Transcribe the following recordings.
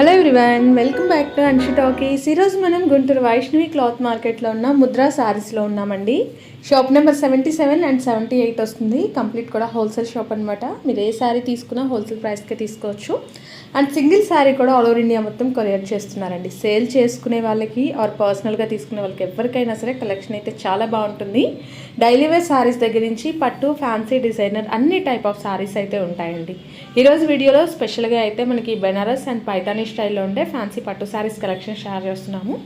Hello everyone welcome back to Anshi talkies ఈరోజు మనం Guntur Vaishnavi cloth మార్కెట్లో ఉన్న ముద్రా శారీస్లో ఉన్నామండి. Shop number seventy seven and seventy eight వస్తుంది. కంప్లీట్ కూడా హోల్సేల్ షాప్ అనమాట మీరు ఏ శారీ తీసుకున్నా హోల్సేల్ ప్రైస్కే తీసుకోవచ్చు. అండ్ సింగిల్ శారీ కూడా ఆల్ ఓవర్ ఇండియా మొత్తం కొరియర్ చేస్తున్నారండి. సేల్ చేసుకునే వాళ్ళకి ఆర్ పర్సనల్గా తీసుకునే వాళ్ళకి ఎవరికైనా సరే కలెక్షన్ అయితే చాలా బాగుంటుంది. డైలీ వేర్ శారీస్ దగ్గర నుంచి పట్టు ఫ్యాన్సీ డిజైనర్ అన్ని టైప్ ఆఫ్ శారీస్ అయితే ఉంటాయండి. ఈరోజు వీడియోలో స్పెషల్గా అయితే మనకి బెనారస్ అండ్ పైతానీ స్టైల్లో ఉండే ఫ్యాన్సీ పట్టు శారీస్ కలెక్షన్ షేర్ చేస్తున్నాము.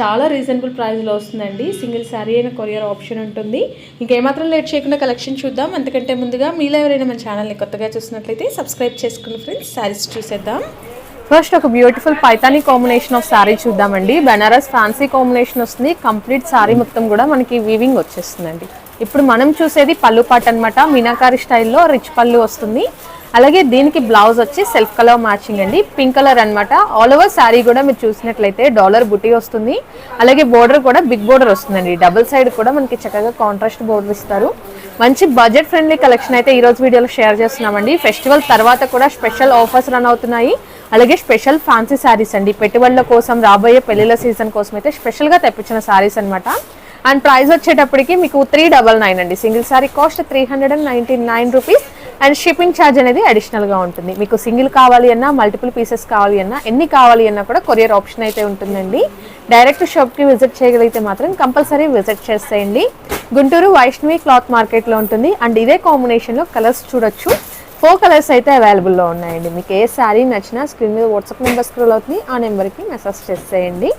చాలా రీజనబుల్ ప్రైస్లో వస్తుందండి. సింగిల్ శారీ అయిన కొరియర్ ఆప్షన్ ఉంటుంది. ఇంకేమాత్రం లేట్ చేయకుండా కలెక్షన్ చూద్దాం. అంతకంటే ముందుగా మీలో ఎవరైనా మన ఛానల్ని కొత్తగా చూసినట్లయితే సబ్స్క్రైబ్ చేసుకుని ఫ్రెండ్స్ శారీస్ చూసేద్దాం. ఫస్ట్ ఒక beautiful Paithani combination of saree చూద్దామండి. బెనారస్ ఫ్యాన్సీ కాంబినేషన్ వస్తుంది. కంప్లీట్ శారీ మొత్తం కూడా మనకి వీవింగ్ వచ్చేస్తుందండి. ఇప్పుడు మనం చూసేది పళ్ళు పాట్ అనమాట మీనాకారి స్టైల్లో రిచ్ పళ్ళు వస్తుంది. అలాగే దీనికి బ్లౌజ్ వచ్చి సెల్ఫ్ కలర్ మ్యాచింగ్ అండి. పింక్ కలర్ అన్నమాట. ఆల్ ఓవర్ శారీ కూడా మీరు చూసినట్లయితే డాలర్ బుటీ వస్తుంది. అలాగే బోర్డర్ కూడా బిగ్ బోర్డర్ వస్తుందండి. డబుల్ సైడ్ కూడా మనకి చక్కగా కాంట్రాస్ట్ బోర్డర్ ఇస్తారు. మంచి బడ్జెట్ ఫ్రెండ్లీ కలెక్షన్ అయితే ఈరోజు వీడియోలో షేర్ చేస్తున్నామండి. ఫెస్టివల్ తర్వాత కూడా స్పెషల్ ఆఫర్స్ రన్ అవుతున్నాయి. అలాగే స్పెషల్ ఫ్యాన్సీ శారీస్ అండి. పెట్టుబడుల కోసం రాబోయే పెళ్ళిళ్ళ సీజన్ కోసం అయితే స్పెషల్గా తెప్పించిన శారీస్ అనమాట అండ్ ప్రైస్ వచ్చేటప్పటికి మీకు త్రీ డబల్ నైన్ అండి. Single saree cost three hundred and ninety nine rupees and shipping charge అనేది అడిషనల్గా ఉంటుంది. మీకు సింగిల్ కావాలి అన్నా మల్టిపుల్ పీసెస్ కావాలి అన్నా ఎన్ని కావాలి అన్నా కూడా కొరియర్ ఆప్షన్ అయితే ఉంటుందండి. డైరెక్ట్ షాప్కి విజిట్ చేయగలిగితే మాత్రం కంపల్సరీ విజిట్ చేసేయండి. గుంటూరు వైష్ణవి క్లాత్ మార్కెట్లో ఉంటుంది. అండ్ ఇదే కాంబినేషన్లో కలర్స్ చూడొచ్చు. ఫోర్ కలర్స్ అయితే అవైలబుల్లో ఉన్నాయండి. మీకు ఏ శారీ నచ్చినా స్క్రీన్ మీద వాట్సాప్ నెంబర్ స్క్రోల్ అవుతుంది. ఆ నెంబర్కి మెసేజ్ చేసేయండి.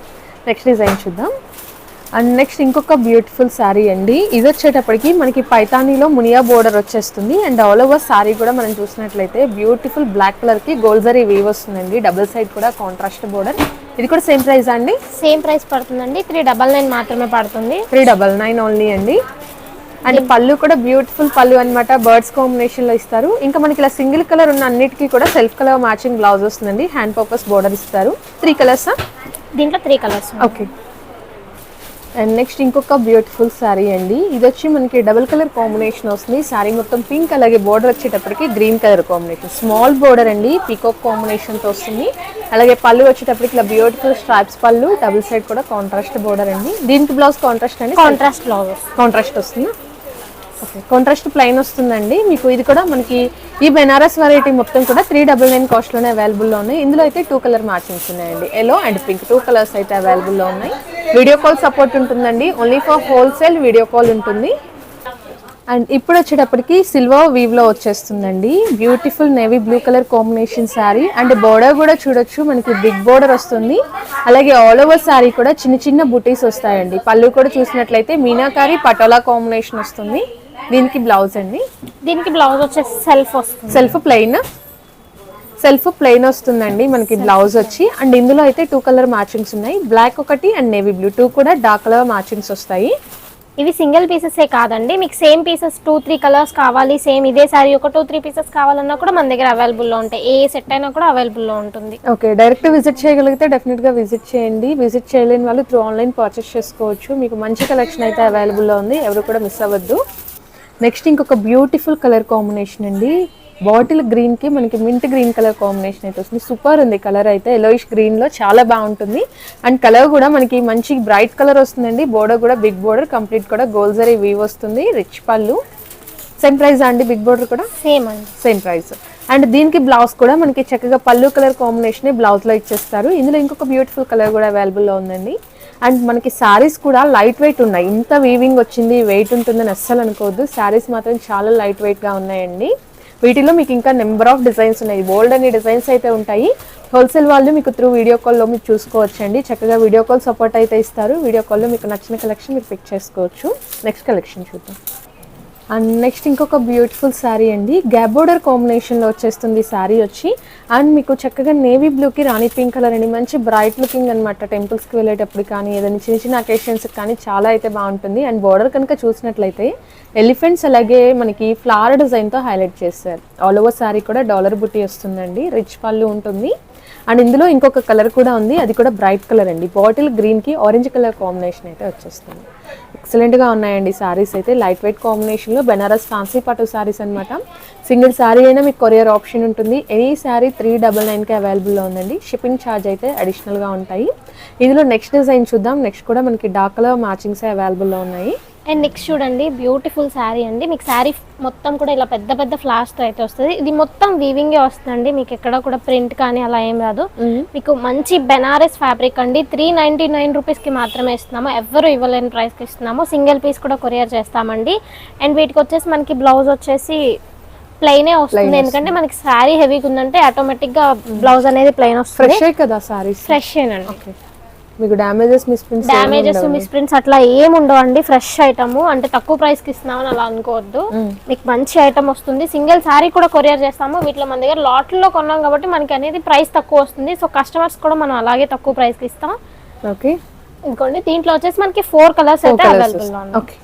నెక్స్ట్ డిజైన్ చూద్దాం. అండ్ నెక్స్ట్ ఇంకొక బ్యూటిఫుల్ శారీ అండి. ఇది వచ్చేటప్పటికి మనకి పైతానీలో మునియా బోర్డర్ వచ్చేస్తుంది. అండ్ ఆల్ ఓవర్ శారీ కూడా మనం చూసినట్లయితే బ్యూటిఫుల్ బ్లాక్ కలర్కి గోల్జరీ వీవ్ వస్తుందండి. డబుల్ సైడ్ కూడా కాంట్రాస్ట్ బోర్డర్. ఇది కూడా సేమ్ ప్రైస్ అండి? సేమ్ ప్రైస్ పడుతుందండి. త్రీ డబల్ నైన్ మాత్రమే పడుతుంది. త్రీ డబల్ నైన్ ఓన్లీ అండి. అండ్ పళ్ళు కూడా బ్యూటిఫుల్ పళ్ళు అన్నమాట. బర్డ్స్ కాంబినేషన్లో ఇస్తారు. ఇంకా మనకి ఇలా సింగిల్ కలర్ ఉన్న అన్నిటికీ కూడా సెల్ఫ్ కలర్ మ్యాచింగ్ బ్లౌజ్ వస్తుందండి. హ్యాండ్ పర్పస్ బోర్డర్ ఇస్తారు. Three colours? దీంట్లో three colours. Okay. And next ఇంకొక బ్యూటిఫుల్ శారీ అండి. ఇది వచ్చి మనకి డబుల్ కలర్ కాంబినేషన్ వస్తుంది. శారీ మొత్తం పింక్ అలాగే బోర్డర్ వచ్చేటప్పటికి green colour combination. Small border అండి. పీకాక్ కాంబినేషన్తో వస్తుంది. అలాగే పళ్ళు వచ్చేటప్పటికి ఇలా బ్యూటిఫుల్ స్ట్రాప్స్ పళ్ళు డబుల్ సైడ్ కూడా కాంట్రాస్ట్ బోర్డర్ అండి. దీనికి బ్లౌజ్ కాంట్రాస్ట్ అండి? కాంట్రాస్ట్ బ్లౌజ్ కాంట్రాస్ట్ వస్తుందా. ఓకే కాంట్రాస్ట్ ప్లైన్ వస్తుందండి. మీకు ఇది కూడా మనకి ఈ బెనారస్ వెరైటీ మొత్తం కూడా త్రీ డబల్ నైన్ కాస్ట్లోనే అవైలబుల్లో ఉన్నాయి. ఇందులో అయితే టూ కలర్ మ్యాచింగ్స్ ఉన్నాయండి. Yellow and pink two colours అయితే అవైలబుల్లో ఉన్నాయి. వీడియో కాల్ సపోర్ట్ ఉంటుందండి. Only for wholesale video call ఉంటుంది. అండ్ ఇప్పుడు వచ్చేటప్పటికి సిల్వర్ వీవ్లో వచ్చేస్తుందండి. Beautiful navy blue colour combination saree and border కూడా చూడొచ్చు. మనకి బిగ్ బోర్డర్ వస్తుంది. అలాగే ఆల్ ఓవర్ శారీ కూడా చిన్న చిన్న బుటీస్ వస్తాయండి. పళ్ళు కూడా చూసినట్లయితే మీనాకారి పటోలా కాంబినేషన్ వస్తుంది. దీనికి బ్లౌజ్ అండి. దీనికి బ్లౌజ్ వచ్చేసి సెల్ఫ్ వస్తుంది. Self plain. సెల్ఫ్ ప్లెయిన్ వస్తుందండి మనకి బ్లౌజ్ వచ్చి. అండ్ ఇందులో అయితే టూ కలర్ మ్యాచింగ్స్ ఉన్నాయి. బ్లాక్ ఒకటి అండ్ నేవీ బ్లూ టూ కూడా డార్క్ కలర్ మ్యాచింగ్స్ వస్తాయి. ఇవి సింగిల్ పీసెసే కాదండి. మీకు same pieces two three colours కావాలి. సేమ్ ఇదే సారీ ఒక టూ త్రీ పీసెస్ కావాలన్నా కూడా మన దగ్గర అవైలబుల్లో ఉంటాయి. ఏ సెట్ అయినా కూడా అవైలబుల్లో ఉంటుంది. ఓకే డైరెక్ట్ విజిట్ చేయగలిగితే డెఫినెట్గా విజిట్ చేయండి. విజిట్ చేయలేని వాళ్ళు త్రూ ఆన్లైన్ పర్చేస్ చేసుకోవచ్చు. మీకు మంచి కలెక్షన్ అయితే అవైలబుల్లో ఉంది. ఎవరు కూడా మిస్ అవ్వద్దు. నెక్స్ట్ ఇంకొక బ్యూటిఫుల్ కలర్ కాంబినేషన్ అండి. బాటిల్ గ్రీన్కి మనకి మింట్ గ్రీన్ కలర్ కాంబినేషన్ అయితే వస్తుంది. సూపర్ ఉంది కలర్ అయితే. ఎలోయిష్ గ్రీన్లో చాలా బాగుంటుంది. అండ్ కలర్ కూడా మనకి మంచి బ్రైట్ కలర్ వస్తుందండి. బోర్డర్ కూడా బిగ్ బోర్డర్ కంప్లీట్ కూడా గోల్జరీ వీవ్ వస్తుంది. రిచ్ పళ్ళు. సేమ్ ప్రైస్ అండి బిగ్ బోర్డర్ కూడా? సేమ్ అండి. Same price. అండ్ దీనికి బ్లౌజ్ కూడా మనకి చక్కగా పళ్ళు కలర్ కాంబినేషన్ బ్లౌజ్లో ఇచ్చేస్తారు. ఇందులో ఇంకొక బ్యూటిఫుల్ కలర్ కూడా అవైలబుల్లో ఉందండి. అండ్ మనకి శారీస్ కూడా లైట్ వెయిట్ ఉన్నాయి. ఇంత వీవింగ్ వచ్చింది వెయిట్ ఉంటుందని అస్సలు అనుకోవద్దు. శారీస్ మాత్రం చాలా లైట్ వెయిట్గా ఉన్నాయండి. వీటిలో మీకు ఇంకా నెంబర్ ఆఫ్ డిజైన్స్ ఉన్నాయి. బోల్డ్ అనే డిజైన్స్ అయితే ఉంటాయి. హోల్సేల్ వాళ్ళు మీకు త్రూ వీడియో కాల్లో మీరు చూసుకోవచ్చండి. చక్కగా వీడియో కాల్ సపోర్ట్ అయితే ఇస్తారు. వీడియో కాల్లో మీకు నచ్చిన కలెక్షన్ మీరు పిక్ చేసుకోవచ్చు. నెక్స్ట్ కలెక్షన్ చూద్దాం. అండ్ నెక్స్ట్ ఇంకొక బ్యూటిఫుల్ శారీ అండి. గ్యాప్ బోర్డర్ కాంబినేషన్లో వచ్చేస్తుంది శారీ వచ్చి. అండ్ మీకు చక్కగా నేవీ బ్లూకి రాణి పింక్ కలర్ అండి. మంచి బ్రైట్ లుకింగ్ అనమాట టెంపుల్స్కి వెళ్ళేటప్పుడు కానీ ఏదైనా చిన్న చిన్న అకేషన్స్కి కానీ చాలా అయితే బాగుంటుంది. అండ్ బోర్డర్ కనుక చూసినట్లయితే ఎలిఫెంట్స్ అలాగే మనకి ఫ్లవర్ డిజైన్తో హైలైట్ చేస్తారు ఆల్ ఓవర్ శారీ కూడా డాలర్ బుట్టి వస్తుందండి. రిచ్ పళ్ళు ఉంటుంది. అండ్ ఇందులో ఇంకొక కలర్ కూడా ఉంది. అది కూడా బ్రైట్ కలర్ అండి. బాటిల్ గ్రీన్కి ఆరెంజ్ కలర్ కాంబినేషన్ అయితే వచ్చేస్తుంది. ఎక్సలెంట్గా ఉన్నాయండి సారీస్ అయితే. లైట్ వెయిట్ కాంబినేషన్లో బెనారస్ ఫ్యాన్సీ పట్టు సారీస్ అనమాట సింగిల్ శారీ అయినా మీకు కొరియర్ ఆప్షన్ ఉంటుంది. ఎనీ శారీ త్రీ డబల్ నైన్కి అవైలబుల్లో ఉందండి. షిప్పింగ్ ఛార్జ్ అయితే అడిషనల్గా ఉంటాయి. ఇందులో నెక్స్ట్ డిజైన్ చూద్దాం. నెక్స్ట్ కూడా మనకి డార్క్ కలర్ అవైలబుల్లో ఉన్నాయి. అండ్ నెక్స్ట్ చూడండి బ్యూటిఫుల్ శారీ అండి. మీకు శారీ మొత్తం కూడా ఇలా పెద్ద పెద్ద ఫ్లాస్తో అయితే వస్తుంది. ఇది మొత్తం వీవింగే వస్తుందండి. మీకు ఎక్కడ కూడా ప్రింట్ కానీ అలా ఏం రాదు. మీకు మంచి బెనారస్ ఫ్యాబ్రిక్ అండి. త్రీ నైంటీ నైన్ రూపీస్కి మాత్రమే ఇస్తున్నాము. ఎవరు ఇవ్వలేని ప్రైస్కి ఇస్తున్నాము. సింగిల్ పీస్ కూడా కొరియర్ చేస్తామండి. అండ్ వీటికి వచ్చేసి మనకి బ్లౌజ్ వచ్చేసి ప్లెయినే వస్తుంది. ఎందుకంటే మనకి శారీ హెవీగా ఉందంటే ఆటోమేటిక్గా బ్లౌజ్ అనేది ప్లెయిన్ వస్తుంది. ఫ్రెష్ కదా సారీస్ ఫ్రెష్ ఓకే మీకు డ్యామేజెస్ మిస్ప్రింట్స్ డ్యామేజెస్ మిస్ప్రింట్స్ అట్లా ఏం ఉండవండి. ఫ్రెష్ ఐటమ్ అంటే తక్కువ ప్రైస్కి ఇస్తున్నామని అలా అనుకోవద్దు. మీకు మంచి ఐటమ్ వస్తుంది. సింగిల్ శారీ కూడా కొరియర్ చేస్తాము. వీటిలో మన దగ్గర లాట్లో కొన్నాం కాబట్టి మనకి అనేది ప్రైస్ తక్కువ వస్తుంది. సో కస్టమర్స్ కూడా మనం అలాగే తక్కువ ప్రైస్కి ఇస్తాం. ఓకే ఇంకోండి దీంట్లో వచ్చేసి మనకి ఫోర్ కలర్స్ అయితే అవైలబుల్ ఓకే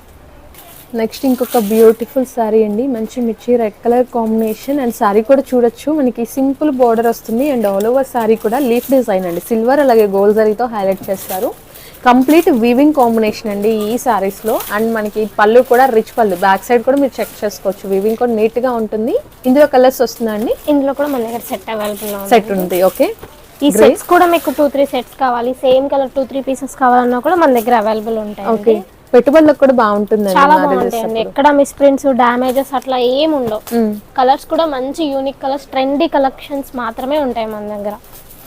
నెక్స్ట్ ఇంకొక బ్యూటిఫుల్ శారీ అండి. మంచి mirchi red colour combination and saree కూడా చూడొచ్చు. మనకి సింపుల్ బోర్డర్ వస్తుంది అండ్ ఆల్ ఓవర్ శారీ కూడా లీఫ్ డిజైన్ అండి. సిల్వర్ అలాగే గోల్డ్ జరీతో హైలైట్ చేస్తారు. కంప్లీట్ వీవింగ్ కాంబినేషన్ అండి ఈ sarees లో. అండ్ మనకి పళ్ళు కూడా రిచ్ పళ్ళు. బ్యాక్ సైడ్ కూడా మీరు చెక్ చేసుకోవచ్చు. వీవింగ్ కూడా neat గా ఉంటుంది. ఇందులో కలర్స్ వస్తుందండి ఇందులో కూడా మన దగ్గర సెట్ అవైలబుల్ సెట్ ఉంది. ఓకే ఈ సెట్స్ కూడా మీకు టూ త్రీ సెట్స్ కావాలి. Same colour two three pieces కావాలన్నా కూడా మన దగ్గర అవైలబుల్ ఉంటాయి ఓకే పెట్టుబడులకు కూడా బాగుంటుందండి చాలా బాగుంటాయండి. ఎక్కడ మిస్ప్రింట్స్ డ్యామేజెస్ అట్లా ఏం ఉండవు. కలర్స్ కూడా మంచి యూనిక్ కలర్స్ ట్రెండీ కలెక్షన్స్ మాత్రమే ఉంటాయి మన దగ్గర.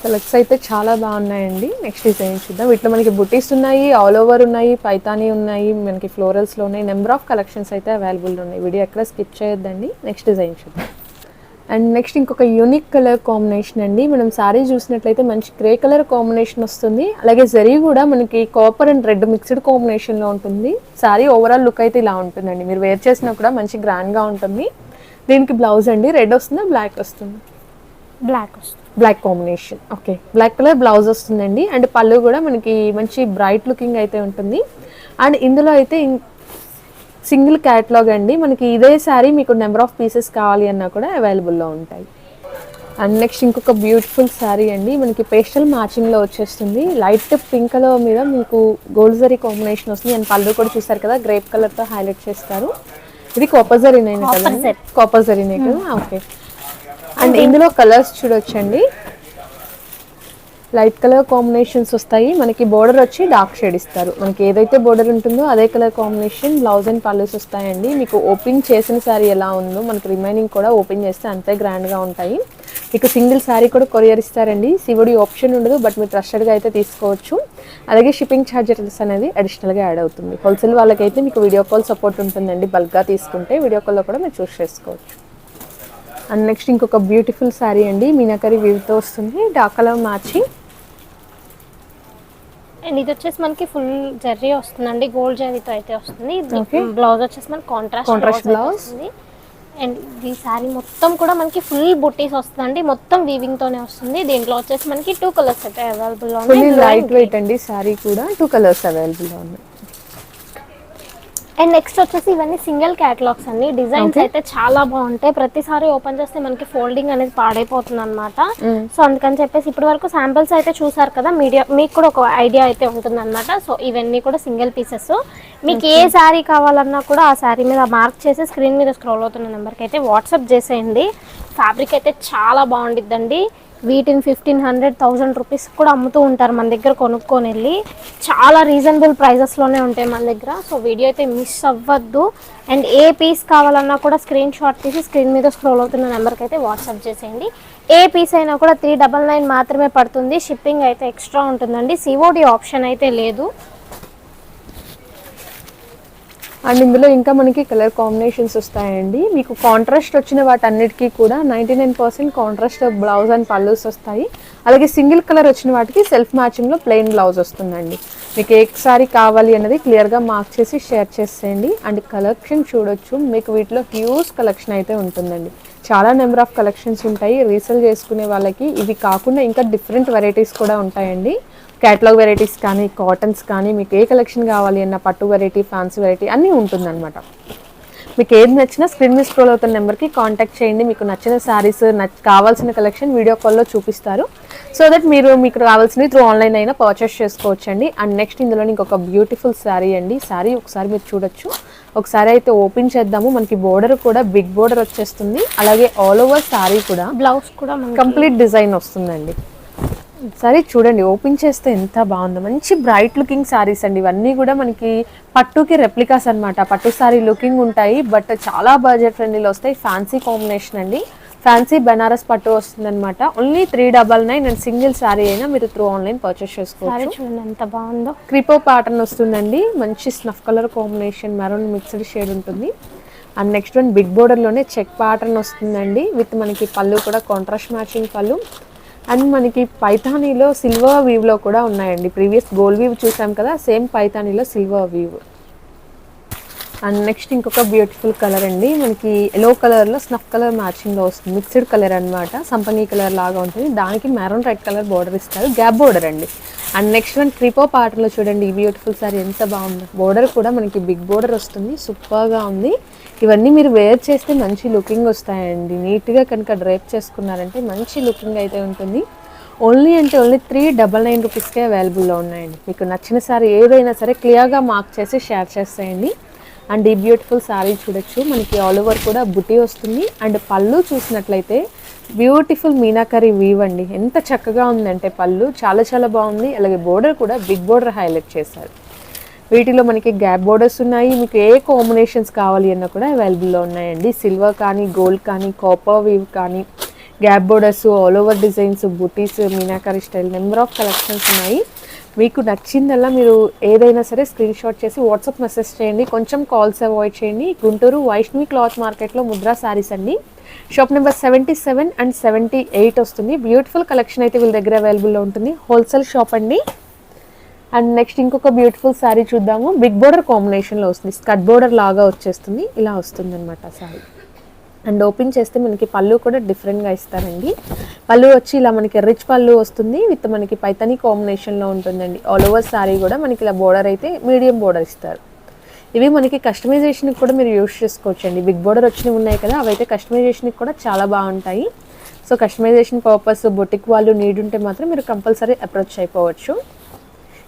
కలర్స్ అయితే చాలా బాగున్నాయండి. నెక్స్ట్ డిజైన్ చూద్దాం. వీటిలో మనకి బుటీస్ ఉన్నాయి ఆల్ ఓవర్ ఉన్నాయి పైతానీ ఉన్నాయి మనకి ఫ్లోరల్స్లో ఉన్నాయి. నెంబర్ ఆఫ్ కలెక్షన్స్ అయితే అవైలబుల్ ఉన్నాయి. వీడియో ఎక్కడ స్కిప్ చేయొద్దండి. నెక్స్ట్ డిజైన్ చూద్దాం. అండ్ నెక్స్ట్ ఇంకొక యూనిక్ కలర్ కాంబినేషన్ అండి. మనం సారీ చూసినట్లయితే మంచి గ్రే కలర్ కాంబినేషన్ వస్తుంది. అలాగే జరీ కూడా మనకి కాపర్ అండ్ రెడ్ మిక్స్డ్ కాంబినేషన్లో ఉంటుంది. సారీ ఓవరాల్ లుక్ అయితే ఇలా ఉంటుందండి. మీరు వేర్ చేసినా కూడా మంచి గ్రాండ్గా ఉంటుంది. దీనికి బ్లౌజ్ అండి. రెడ్ వస్తుందా? బ్లాక్ వస్తుంది. బ్లాక్ వస్తుంది. Black combination okay black colour blouse వస్తుందండి. అండ్ పళ్ళు కూడా మనకి మంచి బ్రైట్ లుకింగ్ అయితే ఉంటుంది. అండ్ ఇందులో అయితే సింగిల్ క్యాటలాగ్ అండి. మనకి ఇదే శారీ మీకు నెంబర్ ఆఫ్ పీసెస్ కావాలి అన్నా కూడా అవైలబుల్లో ఉంటాయి. అండ్ నెక్స్ట్ ఇంకొక బ్యూటిఫుల్ శారీ అండి. మనకి పేస్టల్ మ్యాచింగ్లో వచ్చేస్తుంది. లైట్ పింక్ కలర్ మీద మీకు గోల్డ్ జరీ కాంబినేషన్ వస్తుంది. అండ్ పళ్ళు కూడా చూసారు కదా గ్రేప్ కలర్తో హైలైట్ చేస్తారు. ఇది కాపర్ జరీనే కదా. కాపర్ జరీనే కదా? ఓకే. అండ్ ఇందులో కలర్స్ చూడొచ్చండి. లైట్ కలర్ కాంబినేషన్స్ వస్తాయి. మనకి బోర్డర్ వచ్చి డార్క్ షేడ్ ఇస్తారు. మనకి ఏదైతే బోర్డర్ ఉంటుందో అదే colour combination blouse and pallus వస్తాయండి. మీకు ఓపెన్ చేసిన శారీ ఎలా ఉందో మనకి రిమైనింగ్ కూడా ఓపెన్ చేస్తే అంతే గ్రాండ్గా ఉంటాయి. మీకు సింగిల్ శారీ కూడా కొరియర్ ఇస్తారండి. సివుడి ఆప్షన్ ఉండదు బట్ మీరు ట్రస్టెడ్గా అయితే తీసుకోవచ్చు. అలాగే షిప్పింగ్ ఛార్జెస్ అనేది అడిషనల్గా యాడ్ అవుతుంది. హోల్సేల్ వాళ్ళకైతే మీకు వీడియో కాల్ సపోర్ట్ ఉంటుందండి. బల్క్గా తీసుకుంటే వీడియో కాల్లో కూడా మీరు చూస్ చేసుకోవచ్చు. అండ్ నెక్స్ట్ ఇంకొక బ్యూటిఫుల్ శారీ అండి. మీనాకరి వీవ్తో వస్తుంది. Dark colour matching. అండ్ ఇది వచ్చేసి మనకి ఫుల్ జర్రీ వస్తుందండి గోల్డ్ జరీతో అయితే వస్తుంది. బ్లౌజ్ వచ్చేసి మనకి కాంట్రాస్ట్ blouse. వస్తుంది. అండ్ ఈ శారీ మొత్తం కూడా మనకి ఫుల్ బుట్టీస్ వస్తుందండి మొత్తం వీవింగ్ తోనే వస్తుంది. దీంట్లో వచ్చేసి మనకి టూ కలర్స్ అయితే అవైలబుల్లో ఉన్నాయి. లైట్ వెయిట్ అండి శారీ కూడా టూ కలర్స్ అవైలబుల్గా ఉన్నాయి. అండ్ నెక్స్ట్ వచ్చేసి ఇవన్నీ సింగిల్ క్యాటలాగ్స్ అండి. డిజైన్స్ అయితే చాలా బాగుంటాయి. ప్రతిసారి ఓపెన్ చేస్తే మనకి ఫోల్డింగ్ అనేది పాడైపోతుంది అనమాట సో అందుకని చెప్పేసి ఇప్పటి వరకు శాంపిల్స్ అయితే చూసారు కదా మీడియా మీకు కూడా ఒక ఐడియా అయితే ఉంటుంది అనమాట సో ఇవన్నీ కూడా సింగిల్ పీసెస్ మీకు ఏ శారీ కావాలన్నా కూడా ఆ శారీ మీద మార్క్ చేసి స్క్రీన్ మీద స్క్రోల్ అవుతున్న నెంబర్కి అయితే వాట్సాప్ చేసేయండి. ఫ్యాబ్రిక్ అయితే చాలా బాగుండిద్దండి. వీటిని ఫిఫ్టీన్ హండ్రెడ్ థౌజండ్ రూపీస్ కూడా అమ్ముతూ ఉంటారు మన దగ్గర కొనుక్కొని వెళ్ళి. చాలా రీజనబుల్ ప్రైజెస్లోనే ఉంటాయి మన దగ్గర. సో వీడియో అయితే మిస్ అవ్వద్దు. అండ్ ఏ పీస్ కావాలన్నా కూడా స్క్రీన్ షాట్ తీసి స్క్రీన్ మీద స్క్రోల్ అవుతున్న నెంబర్కి అయితే వాట్సాప్ చేసేయండి. ఏ పీస్ అయినా కూడా త్రీ డబల్ నైన్ మాత్రమే పడుతుంది. షిప్పింగ్ అయితే ఎక్స్ట్రా ఉంటుందండి. సిఓడి ఆప్షన్ అయితే లేదు. అండ్ ఇందులో ఇంకా మనకి కలర్ కాంబినేషన్స్ వస్తాయండి. మీకు కాంట్రాస్ట్ వచ్చిన వాటన్నిటికీ కూడా ninety nine percent contrast blouse and pallus వస్తాయి. అలాగే సింగిల్ కలర్ వచ్చిన వాటికి సెల్ఫ్ మ్యాచింగ్లో ప్లెయిన్ బ్లౌజ్ వస్తుందండి. మీకు ఏ సారీ కావాలి అన్నది క్లియర్గా మార్క్ చేసి షేర్ చేసేయండి. అండ్ కలెక్షన్ చూడొచ్చు. మీకు వీటిలో హ్యూజ్ కలెక్షన్ అయితే ఉంటుందండి. చాలా నెంబర్ ఆఫ్ కలెక్షన్స్ ఉంటాయి. రీసేల్ చేసుకునే వాళ్ళకి ఇవి కాకుండా ఇంకా డిఫరెంట్ వెరైటీస్ కూడా ఉంటాయండి. క్యాటలాగ్ వెరైటీస్ కానీ కాటన్స్ కానీ మీకు ఏ కలెక్షన్ కావాలి అన్న పట్టు వెరైటీ ఫ్యాన్సీ వెరైటీ అన్నీ ఉంటుందన్నమాట. మీకు ఏది నచ్చినా స్క్రీన్ మీద స్క్రోల్ అవుతున్న నెంబర్కి కాంటాక్ట్ చేయండి. మీకు నచ్చిన శారీస్ కావాల్సిన కలెక్షన్ వీడియో కాల్లో చూపిస్తారు. సో దట్ మీరు మీకు కావాల్సినవి త్రూ ఆన్లైన్ అయినా పర్చేస్ చేసుకోవచ్చండి. అండ్ నెక్స్ట్ ఇందులో ఇంకొక బ్యూటిఫుల్ శారీ అండి. శారీ ఒకసారి మీరు చూడొచ్చు. ఒకసారి అయితే ఓపెన్ చేద్దాము. మనకి బోర్డర్ కూడా బిగ్ బోర్డర్ వచ్చేస్తుంది. అలాగే ఆల్ ఓవర్ శారీ కూడా బ్లౌజ్ కూడా మనకి కంప్లీట్ డిజైన్ వస్తుందండి. సరే చూడండి ఓపెన్ చేస్తే ఎంత బాగుందో. మంచి బ్రైట్ లుకింగ్ శారీస్ అండి. ఇవన్నీ కూడా మనకి పట్టుకి రెప్లికాస్ అన్నమాట. పట్టు శారీ లుకింగ్ ఉంటాయి బట్ చాలా బడ్జెట్ ఫ్రెండ్లీలో వస్తాయి. ఫ్యాన్సీ కాంబినేషన్ అండి. ఫ్యాన్సీ బనారస్ పట్టు వస్తుందన్నమాట. Only three double nine and single sari అయినా మీరు త్రూ ఆన్లైన్ పర్చేస్ చేసుకోవచ్చు. చూడండి ఎంత బాగుందో. క్రిపో ప్యాటర్న్ వస్తుందండి. మంచి snuff colour combination maroon mixed shade ఉంటుంది. అండ్ నెక్స్ట్ వన్ బిగ్ బోర్డర్లోనే చెక్ ప్యాటర్న్ వస్తుందండి. విత్ మనకి పళ్ళు కూడా కాంట్రాస్ట్ మ్యాచింగ్ పళ్ళు. అండ్ మనకి పైథానీలో సిల్వర్ వీవ్లో కూడా ఉన్నాయండి. ప్రీవియస్ గోల్డ్ వీవ్ చూసాం కదా సేమ్ పైథానీలో సిల్వర్ వీవ్ అండ్ నెక్స్ట్ ఇంకొక బ్యూటిఫుల్ కలర్ అండి. మనకి ఎల్లో కలర్లో స్నఫ్ కలర్ మ్యాచింగ్లో వస్తుంది. మిక్స్డ్ కలర్ అనమాట సంపంగి కలర్ లాగా ఉంటుంది. దానికి మెరూన్ రెడ్ కలర్ బోర్డర్ ఇస్తారు. గ్యాప్ బోర్డర్ అండి. అండ్ నెక్స్ట్ వన్ క్రిపో పాటలో చూడండి ఈ బ్యూటిఫుల్ సారీ ఎంత బాగుంది. బోర్డర్ కూడా మనకి బిగ్ బోర్డర్ వస్తుంది సూపర్గా ఉంది. ఇవన్నీ మీరు వేర్ చేస్తే మంచి లుకింగ్ వస్తాయండి. నీట్గా కనుక డ్రైప్ చేసుకున్నారంటే మంచి లుకింగ్ అయితే ఉంటుంది. ఓన్లీ అంటే ఓన్లీ త్రీ డబల్ నైన్ రూపీస్కే అవైలబుల్లో ఉన్నాయండి. మీకు నచ్చిన సారీ ఏదైనా సరే క్లియర్గా మార్క్ చేసి షేర్ చేసేయండి. అండ్ ఈ బ్యూటిఫుల్ సారీ చూడొచ్చు మనకి ఆల్ ఓవర్ కూడా బుటీ వస్తుంది. అండ్ పళ్ళు చూసినట్లయితే బ్యూటిఫుల్ మీనాకరీ వీవ్ అండి. ఎంత చక్కగా ఉందంటే పళ్ళు చాలా చాలా బాగుంది. అలాగే బోర్డర్ కూడా బిగ్ బోర్డర్ హైలైట్ చేశారు. వీటిలో మనకి గ్యాప్ బోర్డర్స్ ఉన్నాయి. మీకు ఏ కాంబినేషన్స్ కావాలి అన్న కూడా అవైలబుల్లో ఉన్నాయండి. సిల్వర్ కానీ గోల్డ్ కానీ కాపర్ వీవ్ కానీ gap borders all over designs butis meenakari style number of collections ఉన్నాయి. మీకు నచ్చిందల్లా మీరు ఏదైనా సరే స్క్రీన్ షాట్ చేసి వాట్సాప్ మెసేజ్ చేయండి. కొంచెం కాల్స్ అవాయిడ్ చేయండి. గుంటూరు వైష్ణవి క్లాత్ మార్కెట్లో ముద్రా శారీస్ అండి. Shop number seventy seven and seventy eight వస్తుంది. బ్యూటిఫుల్ కలెక్షన్ అయితే వీళ్ళ దగ్గర అవైలబుల్లో ఉంటుంది. హోల్సేల్ షాప్ అండి. అండ్ నెక్స్ట్ ఇంకొక బ్యూటిఫుల్ శారీ చూద్దాము. బిగ్ బోర్డర్ కాంబినేషన్లో వస్తుంది. స్కట్ బోర్డర్ లాగా వచ్చేస్తుంది. ఇలా వస్తుంది అనమాట శారీ అండ్ ఓపెన్ చేస్తే మనకి పళ్ళు కూడా డిఫరెంట్గా ఇస్తారండి. పళ్ళు వచ్చి ఇలా మనకి రిచ్ పళ్ళు వస్తుంది విత్ మనకి పైతని కాంబినేషన్లో ఉంటుందండి. ఆల్ ఓవర్ శారీ కూడా మనకి ఇలా బోర్డర్ అయితే మీడియం బోర్డర్ ఇస్తారు. ఇవి మనకి కస్టమైజేషన్కి కూడా మీరు యూస్ చేసుకోవచ్చు అండి బిగ్ బోర్డర్ వచ్చినవి ఉన్నాయి కదా అవైతే కస్టమైజేషన్కి కూడా చాలా బాగుంటాయి. సో కస్టమైజేషన్ పర్పస్ బొటిక్ వాళ్ళు నీడ్ ఉంటే మాత్రం మీరు కంపల్సరీ అప్రోచ్ అయిపోవచ్చు.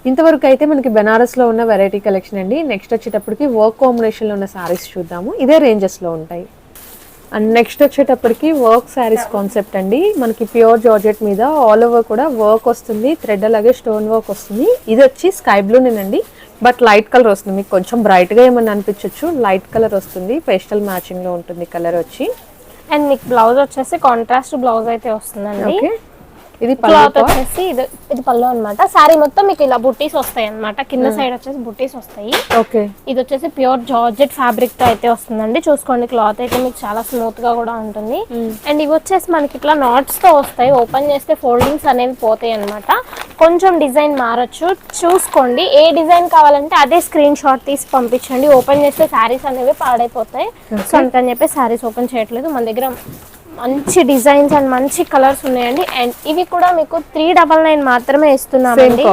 ఇంతవరకు అయితే మనకి బెనారస్లో ఉన్న వెరైటీ కలెక్షన్ అండి. నెక్స్ట్ వచ్చేటప్పటికి వర్క్ కాంబినేషన్లో ఉన్న శారీస్ చూద్దాము. ఇదే రేంజెస్లో ఉంటాయి. అండ్ నెక్స్ట్ వచ్చేటప్పటికి వర్క్ శారీస్ కాన్సెప్ట్ అండి. మనకి ప్యూర్ జార్జెట్ మీద ఆల్ ఓవర్ కూడా వర్క్ వస్తుంది. థ్రెడ్ అలాగే స్టోన్ వర్క్ వస్తుంది. ఇది వచ్చి స్కై బ్లూనేనండి బట్ లైట్ కలర్ వస్తుంది. మీకు కొంచెం బ్రైట్గా ఏమన్నా అనిపించవచ్చు లైట్ కలర్ వస్తుంది. పేస్టల్ మ్యాచింగ్లో ఉంటుంది కలర్ వచ్చి. అండ్ మీకు బ్లౌజ్ వచ్చేసి కాంట్రాస్ట్ బ్లౌజ్ అయితే వస్తుందండి. ఓకే ఇది క్లాత్ వచ్చేసి ఇది ఇది పళ్ళు అనమాట సారీ మొత్తం మీకు ఇలా బుట్టీస్ వస్తాయి అన్నమాట. కింద సైడ్ వచ్చేసి బుట్టీస్ వస్తాయి. ఓకే. ఇది వచ్చేసి ప్యూర్ జార్జెట్ ఫ్యాబ్రిక్తో అయితే వస్తుందండి. చూసుకోండి క్లాత్ అయితే మీకు చాలా స్మూత్గా కూడా ఉంటుంది. అండ్ ఇవి వచ్చేసి మనకి ఇట్లా నాట్స్తో వస్తాయి. ఓపెన్ చేస్తే ఫోల్డింగ్స్ అనేవి పోతాయి అన్నమాట. కొంచెం డిజైన్ మారచ్చు. చూసుకోండి ఏ డిజైన్ కావాలంటే అదే స్క్రీన్ షాట్ తీసి పంపించండి. ఓపెన్ చేస్తే శారీస్ అనేవి పాడైపోతాయి. సో అందుకని చెప్పి శారీస్ ఓపెన్ చేయట్లేదు. మన దగ్గర మంచి డిజైన్స్ అండ్ మంచి కలర్స్ ఉన్నాయండి. అండ్ ఇవి కూడా మీకు త్రీ డబల్ నైన్ మాత్రమే ఇస్తున్నామండి.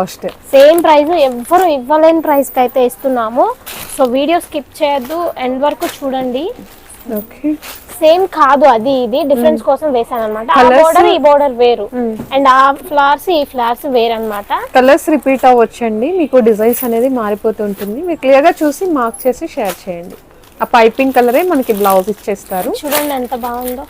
సేమ్ ప్రైస్ ఎవ్వరు ఇవ్వలేని ప్రైస్కి అయితే ఇస్తున్నాము. సో వీడియో స్కిప్ చేయొద్దు. ఎండ్ వరకు చూడండి. ఓకే సేమ్ కాదు అది ఇది డిఫరెన్స్ కోసం వేసాను అనమాట ఆ బోర్డర్ ఈ బోర్డర్ వేరు. అండ్ ఆ ఫ్లవర్స్ ఈ ఫ్లవర్స్ వేరు అనమాట కలర్స్ రిపీట్ అవ్వచ్చండి. మీకు డిజైన్స్ అనేది మారిపోతుంటుంది మీరు క్లియర్గా చూసి మార్క్ చేసి షేర్ చేయండి. ఆ పైపింగ్ కలరే మనకి బ్లౌజ్ ఇచ్చేస్తారు. చూడండి ఎంత బాగుందో.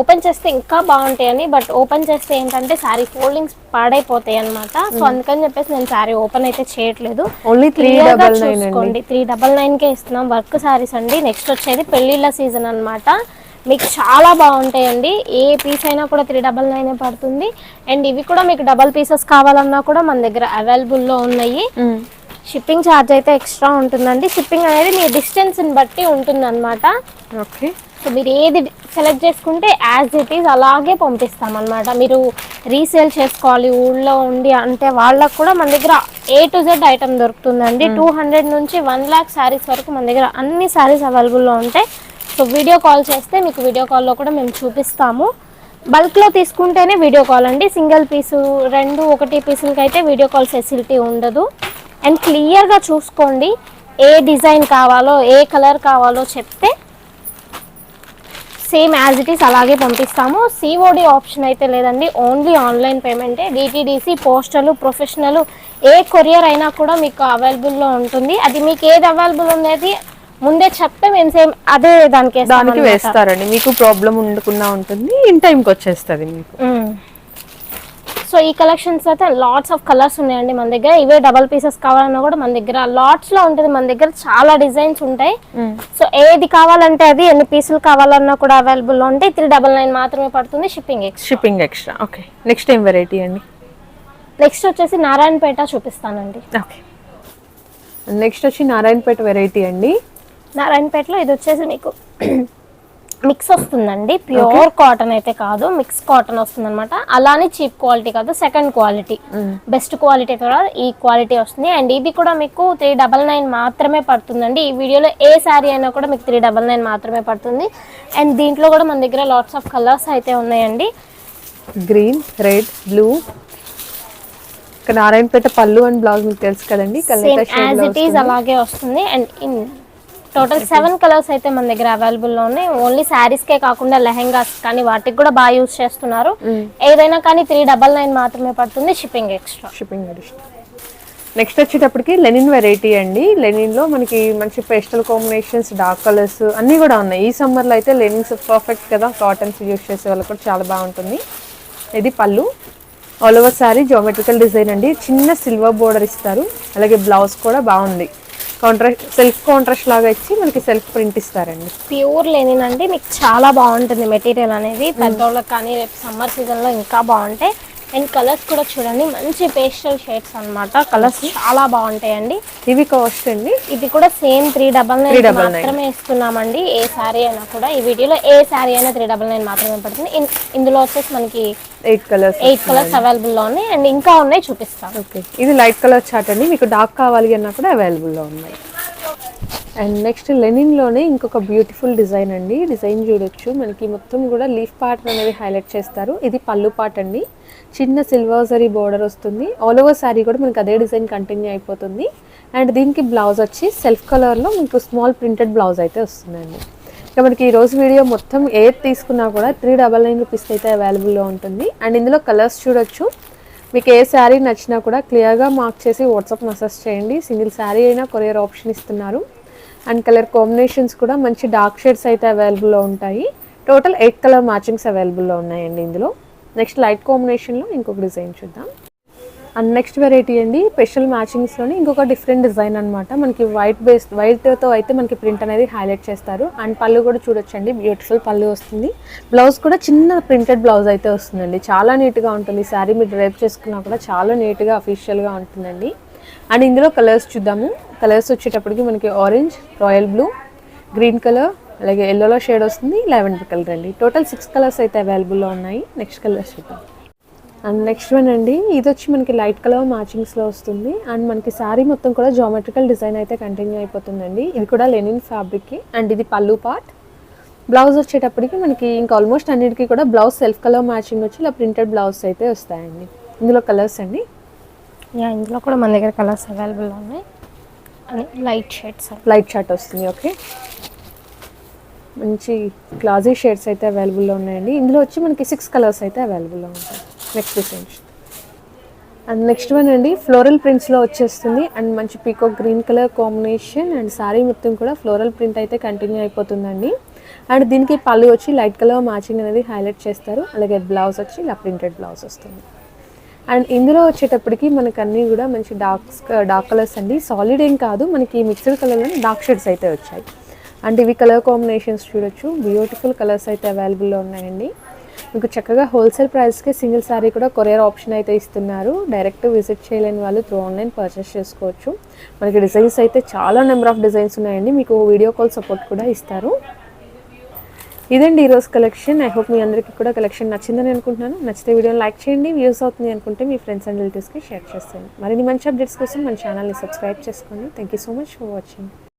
ఓపెన్ చేస్తే ఇంకా బాగుంటాయని బట్ ఓపెన్ చేస్తే ఏంటంటే శారీ ఫోల్డింగ్స్ పాడైపోతాయి అనమాట సో అందుకని చెప్పేసి నేను శారీ ఓపెన్ అయితే చేయట్లేదు. ఓన్లీ త్రీ డబల్ చూసుకోండి. త్రీ డబల్ నైన్ కే ఇస్తున్నాం వర్క్ సారీస్ అండి. నెక్స్ట్ వచ్చేది పెళ్ళిళ్ళ సీజన్ అన్నమాట. మీకు చాలా బాగుంటాయండి. ఏ పీస్ అయినా కూడా త్రీ డబల్ నైన్ పడుతుంది. అండ్ ఇవి కూడా మీకు డబల్ పీసెస్ కావాలన్నా కూడా మన దగ్గర అవైలబుల్లో ఉన్నాయి. షిప్పింగ్ ఛార్జ్ అయితే ఎక్స్ట్రా ఉంటుందండి. షిప్పింగ్ అనేది మీ డిస్టెన్స్ని బట్టి ఉంటుంది అనమాట ఓకే. సో మీరు ఏది సెలెక్ట్ చేసుకుంటే యాజ్ ఇట్ ఈజ్ అలాగే పంపిస్తాం అనమాట మీరు రీసేల్ చేసుకోవాలి ఊళ్ళో ఉండి అంటే వాళ్ళకు కూడా మన దగ్గర ఏ టు జెడ్ ఐటమ్ దొరుకుతుందండి. టూ హండ్రెడ్ నుంచి వన్ ల్యాక్ శారీస్ వరకు మన దగ్గర అన్ని శారీస్ అవైలబుల్లో ఉంటాయి. సో వీడియో కాల్ చేస్తే మీకు వీడియో కాల్లో కూడా మేము చూపిస్తాము. బల్క్లో తీసుకుంటేనే వీడియో కాల్ అండి. సింగిల్ పీసు రెండు ఒకటి పీసులకి అయితే వీడియో కాల్ ఫెసిలిటీ ఉండదు. అండ్ క్లియర్గా చూసుకోండి. ఏ డిజైన్ కావాలో ఏ కలర్ కావాలో చెప్తే సేమ్ యాజ్ ఇట్ ఈస్ అలాగే పంపిస్తాము. సిఓడి ఆప్షన్ అయితే లేదండి. ఓన్లీ ఆన్లైన్ పేమెంటే డిటీడీసీ పోస్టల్ ప్రొఫెషనల్ ఏ కొరియర్ అయినా కూడా మీకు అవైలబుల్లో ఉంటుంది. అది మీకు ఏది అవైలబుల్ ఉండేది ముందే చెప్తే మేము సేమ్ అదే దానికి దానికి. వేస్తారండి. మీకు ప్రాబ్లం ఉండకుండా ఉంటుంది. ఇన్ టైంకి వచ్చేస్తుంది మీకు. సో ఈ కలెక్షన్స్ అయితే లాట్స్ ఆఫ్ కలర్స్ ఉన్నాయండి మన దగ్గర. ఇవే డబల్ పీసెస్ కావాలన్నా కూడా మన దగ్గర. లాట్స్లో ఉంటుంది. మన దగ్గర చాలా డిజైన్స్ ఉంటాయి. సో ఏది కావాలంటే అది ఎన్ని పీసులు కావాలన్నా కూడా అవైలబుల్ ఉంటాయి. త్రీ డబల్ నైన్ మాత్రమే పడుతుంది shipping ex shipping extra okay next ఏం వెరైటీ అండి? నెక్స్ట్ వచ్చేసి నారాయణపేట చూపిస్తానండి. ఓకే నెక్స్ట్ వచ్చి నారాయణపేట వెరైటీ అండి? నారాయణపేటలో ఇది వచ్చేసి మీకు మిక్స్ వస్తుందండి. ప్యూర్ కాటన్ అయితే కాదు మిక్స్ కాటన్ వస్తుంది అనమాట అలానే చీప్ క్వాలిటీ కాదు సెకండ్ క్వాలిటీ. బెస్ట్ క్వాలిటీ కూడా ఈ క్వాలిటీ వస్తుంది. అండ్ ఇది కూడా మీకు త్రీ డబల్ నైన్ మాత్రమే పడుతుందండి. ఈ వీడియోలో ఏ శారీ అయినా కూడా మీకు త్రీ డబల్ నైన్ మాత్రమే పడుతుంది. అండ్ దీంట్లో కూడా మన దగ్గర లాట్స్ ఆఫ్ కలర్స్ అయితే ఉన్నాయండి. గ్రీన్ రెడ్ బ్లూ నారాయణపేట పళ్ళు అండ్ బ్లౌజ్ మీకు తెలుసు కదండి. అలాగే వస్తుంది. And in total seven colours అయితే మన దగ్గర అవైలబుల్లో ఉన్నాయి. ఓన్లీ శారీస్కే కాకుండా లెహెంగాస్ కానీ వాటికి కూడా బాగా యూస్ చేస్తున్నారు. ఏదైనా కానీ త్రీ డబల్ నైన్ మాత్రమే పడుతుంది షిప్పింగ్ ఎక్స్ట్రా షిప్పింగ్ నెక్స్ట్ వచ్చేటప్పటికి లెనిన్ వెరైటీ అండి. లెనిన్లో మనకి మంచి పేస్టల్ కాంబినేషన్స్ డార్క్ కలర్స్ అన్నీ కూడా ఉన్నాయి. ఈ సమ్మర్లో అయితే లెనిన్స్ పర్ఫెక్ట్ కదా. కాటన్స్ యూస్ చేసే వాళ్ళకి కూడా చాలా బాగుంటుంది. ఇది పళ్ళు. All over sari geometrical design అండి. చిన్న సిల్వర్ బోర్డర్ ఇస్తారు. అలాగే బ్లౌజ్ కూడా బాగుంది. కాంట్రాస్ట్ సెల్ఫ్ కాంట్రాస్ట్ లాగా ఇచ్చి మనకి సెల్ఫ్ ప్రింట్ ఇస్తారండి. ప్యూర్ లేనినండి మీకు చాలా బాగుంటుంది మెటీరియల్ అనేది. పెద్దోళ్ళకి కానీ రేపు సమ్మర్ సీజన్లో ఇంకా బాగుంటాయి. అండ్ కలర్స్ కూడా చూడండి. మంచి పేస్టల్ షేడ్స్ అన్నమాట. కలర్స్ చాలా బాగుంటాయండి. ఇవి కాస్ట్ అండి. ఇది కూడా సేమ్ త్రీ డబల్ నైన్ 399. మాత్రమే ఇస్తున్నామండి. ఏ శారీ అయినా కూడా. ఈ వీడియోలో ఏ శారీ అయినా త్రీ డబల్ నైన్ మాత్రమే పడుతుంది. ఇందులో వచ్చేసి మనకి ఎయిట్ కలర్స్ ఎయిట్ కలర్స్ అవైలబుల్లో ఉన్నాయి. అండ్ ఇంకా ఉన్నాయి చూపిస్తాను. ఓకే ఇది లైట్ కలర్ చార్ట్ అండి. మీకు డార్క్ కావాలి అన్నా కూడా అవైలబుల్లో ఉన్నాయి. అండ్ నెక్స్ట్ లెనిన్లోనే ఇంకొక బ్యూటిఫుల్ డిజైన్ అండి. డిజైన్ చూడొచ్చు. మనకి మొత్తం కూడా లీఫ్ పార్ట్ అనేది హైలైట్ చేస్తారు. ఇది పళ్ళు పార్ట్ అండి చిన్న సిల్వర్ జరీ బోర్డర్ వస్తుంది. ఆల్ ఓవర్ శారీ కూడా మనకి అదే డిజైన్ కంటిన్యూ అయిపోతుంది. అండ్ దీనికి బ్లౌజ్ వచ్చి సెల్ఫ్ కలర్లో మీకు స్మాల్ ప్రింటెడ్ బ్లౌజ్ అయితే వస్తుందండి. ఇక మనకి ఈ రోజు వీడియో మొత్తం ఏది తీసుకున్నా కూడా త్రీ డబల్ నైన్ రూపీస్ అయితే అవైలబుల్లో ఉంటుంది. అండ్ ఇందులో కలర్స్ చూడొచ్చు. మీకు ఏ శారీ నచ్చినా కూడా క్లియర్గా మార్క్ చేసి వాట్సాప్ మెసేజ్ చేయండి. సింగిల్ శారీ అయినా కొరియర్ ఆప్షన్ ఇస్తున్నారు. అండ్ కలర్ కాంబినేషన్స్ కూడా మంచి డార్క్ షేడ్స్ అయితే అవైలబుల్లో ఉంటాయి. టోటల్ ఎయిట్ కలర్ మ్యాచింగ్స్ అవైలబుల్లో ఉన్నాయండి ఇందులో. నెక్స్ట్ లైట్ కాంబినేషన్లో ఇంకొక డిజైన్ చూద్దాం. అండ్ నెక్స్ట్ వెరైటీ అండి స్పెషల్ మ్యాచింగ్స్లోని ఇంకొక డిఫరెంట్ డిజైన్ అనమాట మనకి వైట్ బేస్ వైట్తో అయితే మనకి ప్రింట్ అనేది హైలైట్ చేస్తారు. అండ్ పళ్ళు కూడా చూడొచ్చండి బ్యూటిఫుల్ పళ్ళు వస్తుంది. బ్లౌజ్ కూడా చిన్న ప్రింటెడ్ బ్లౌజ్ అయితే వస్తుందండి. చాలా నీట్గా ఉంటుంది. శారీ మీరు డ్రైప్ చేసుకున్నా కూడా చాలా నీట్గా అఫీషియల్గా ఉంటుందండి. అండ్ ఇందులో కలర్స్ చూద్దాము. కలర్స్ వచ్చేటప్పటికి మనకి orange royal blue green colour అలాగే ఎల్లోలో షేడ్ వస్తుంది లెవెండర్ కలర్ అండి. టోటల్ సిక్స్ కలర్స్ అయితే అవైలబుల్లో ఉన్నాయి. నెక్స్ట్ కలర్స్ చూద్దాం. అండ్ నెక్స్ట్ వన్ అండి ఇది వచ్చి మనకి లైట్ కలర్ మ్యాచింగ్స్లో వస్తుంది. అండ్ మనకి శారీ మొత్తం కూడా జామెట్రికల్ డిజైన్ అయితే కంటిన్యూ అయిపోతుందండి. ఇది కూడా లెనిన్ ఫ్యాబ్రిక్కి అండ్ ఇది పళ్ళు పార్ట్ బ్లౌజ్ వచ్చేటప్పటికి మనకి ఇంకా ఆల్మోస్ట్ అన్నిటికీ కూడా బ్లౌజ్ సెల్ఫ్ కలర్ మ్యాచింగ్ వచ్చి ఇలా ప్రింటెడ్ బ్లౌజ్ అయితే వస్తాయండి. ఇందులో కలర్స్ అండి. యా ఇందులో కూడా మన దగ్గర కలర్స్ అవైలబుల్ ఉన్నాయి. లైట్ షేడ్స్ లైట్ షార్ట్ వస్తుంది ఓకే మంచి క్లాజీ షేడ్స్ అయితే అవైలబుల్లో ఉన్నాయండి. ఇందులో వచ్చి మనకి సిక్స్ కలర్స్ అయితే అవైలబుల్లో ఉంటాయి. Next designs and next one అండి ఫ్లోరల్ ప్రింట్స్లో వచ్చేస్తుంది. అండ్ మంచి peacock green colour combination and sari మొత్తం కూడా ఫ్లోరల్ ప్రింట్ అయితే కంటిన్యూ అయిపోతుందండి. అండ్ దీనికి పళ్ళు వచ్చి లైట్ కలర్ మ్యాచింగ్ అనేది హైలైట్ చేస్తారు. అలాగే బ్లౌజ్ వచ్చి ఇలా ప్రింటెడ్ బ్లౌజ్ వస్తుంది. అండ్ ఇందులో వచ్చేటప్పటికి మనకు అన్నీ కూడా మంచి డార్క్ డార్క్ కలర్స్ అండి. సాలిడ్ ఏం కాదు. మనకి మిక్స్డ్ కలర్లో డార్క్ షేడ్స్ అయితే వచ్చాయి. అండ్ ఇవి కలర్ కాంబినేషన్స్ చూడొచ్చు. బ్యూటిఫుల్ కలర్స్ అయితే అవైలబుల్లో ఉన్నాయండి. మీకు చక్కగా హోల్సేల్ ప్రైస్కి సింగిల్ శారీ కూడా కొరియర్ ఆప్షన్ అయితే ఇస్తున్నారు. డైరెక్ట్ విజిట్ చేయలేని వాళ్ళు త్రూ ఆన్లైన్ పర్చేస్ చేసుకోవచ్చు. మనకి డిజైన్స్ అయితే చాలా నెంబర్ ఆఫ్ డిజైన్స్ ఉన్నాయండి. మీకు వీడియో కాల్ సపోర్ట్ కూడా ఇస్తారు. ఇదండి ఈరోజు కలెక్షన్ ఐ హోప్ మీ అందరికీ కూడా కలెక్షన్ నచ్చిందని అనుకుంటున్నాను. నచ్చితే వీడియోని లైక్ చేయండి. వ్యూస్ అవుతుంది అనుకుంటే మీ ఫ్రెండ్స్ అండ్ రిలేటివ్స్కి షేర్ చేస్తాను మరిన్ని మంచి అప్డేట్స్ కోసం మన ఛానల్ని సబ్స్క్రైబ్ చేసుకోండి. Thank you so much for watching